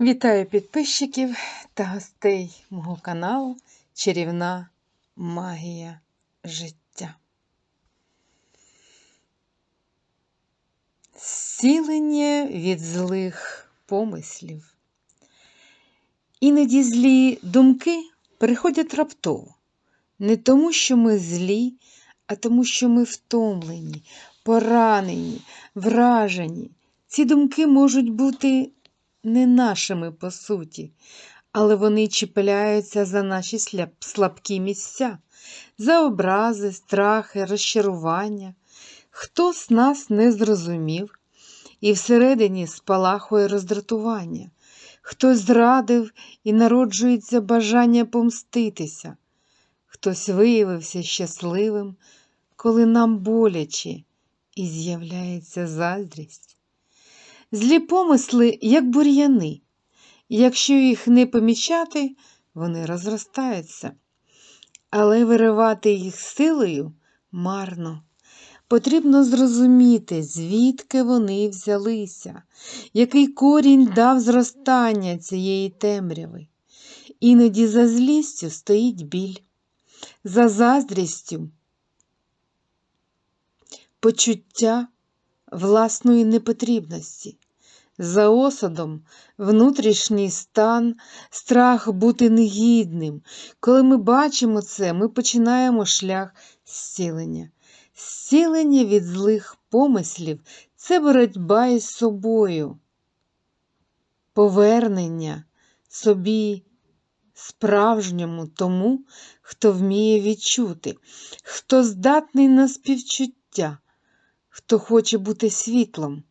Вітаю підписчиків та гостей мого каналу Чарівна магія життя. Зцілення від злих помислів. Іноді злі думки приходять раптово, не тому, що ми злі, а тому, що ми втомлені, поранені, вражені. Ці думки можуть бути не нашими по суті, але вони чіпляються за наші слабкі місця, за образи, страхи, розчарування. Хтось нас не зрозумів, і всередині спалахує роздратування. Хтось зрадив і народжується бажання помститися. Хтось виявився щасливим, коли нам боляче, і з'являється заздрість. Злі помисли, як бур'яни. Якщо їх не помічати, вони розростаються. Але виривати їх силою марно. Потрібно зрозуміти, звідки вони взялися, який корінь дав зростання цієї темряви. Іноді за злістю стоїть біль, за заздрістю почуття власної непотрібності, за осадом внутрішній стан, страх бути негідним. Коли ми бачимо це, ми починаємо шлях зцілення. Зцілення від злих помислів це боротьба із собою, повернення собі справжньому тому, хто вміє відчути, хто здатний на співчуття, хто хоче бути світлом,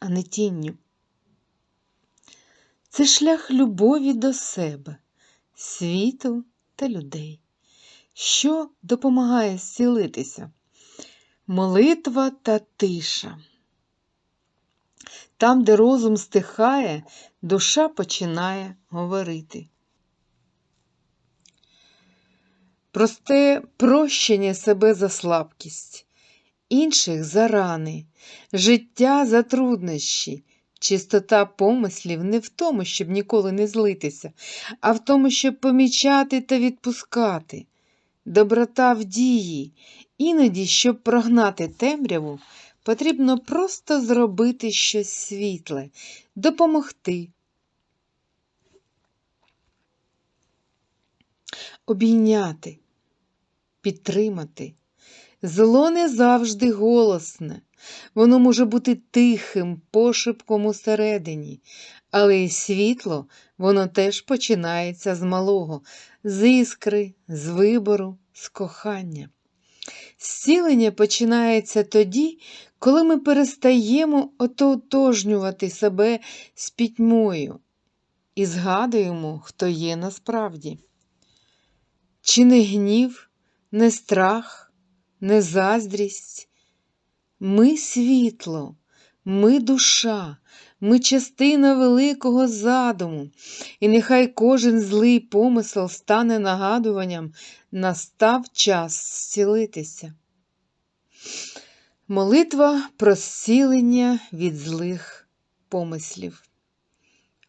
а не тінню. Це шлях любові до себе, світу та людей, що допомагає зцілитися. Молитва та тиша. Там, де розум стихає, душа починає говорити. Просте прощення себе за слабкість, інших за рани, життя за труднощі, чистота помислів не в тому, щоб ніколи не злитися, а в тому, щоб помічати та відпускати. Доброта в дії. Іноді, щоб прогнати темряву, потрібно просто зробити щось світле, допомогти. Обійняти, підтримати. Зло не завжди голосне, воно може бути тихим пошепком усередині, але й світло воно теж починається з малого, з іскри, з вибору, з кохання. Зцілення починається тоді, коли ми перестаємо ототожнювати себе з пітьмою і згадуємо, хто є насправді. Чи не гнів, не страх, не заздрість. Ми світло, ми душа, ми частина великого задуму, і нехай кожен злий помисел стане нагадуванням, настав час зцілитися. Молитва про зцілення від злих помислів.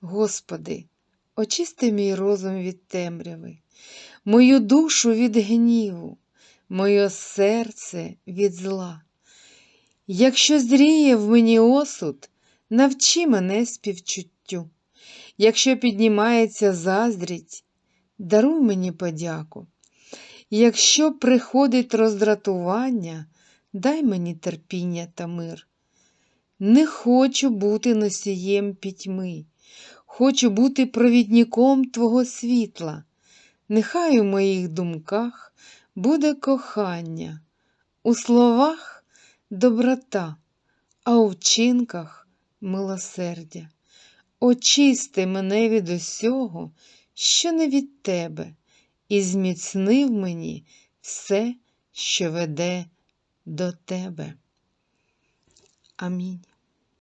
Господи, очисти мій розум від темряви, мою душу від гніву, моє серце від зла. Якщо зріє в мені осуд, навчи мене співчуттю. Якщо піднімається заздрість, даруй мені подяку. Якщо приходить роздратування, дай мені терпіння та мир. Не хочу бути носієм пітьми, хочу бути провідником Твого світла. Нехай у моїх думках буде кохання, у словах доброта, а у вчинках милосердя. Очисти мене від усього, що не від тебе, і зміцни в мені все, що веде до тебе. Амінь.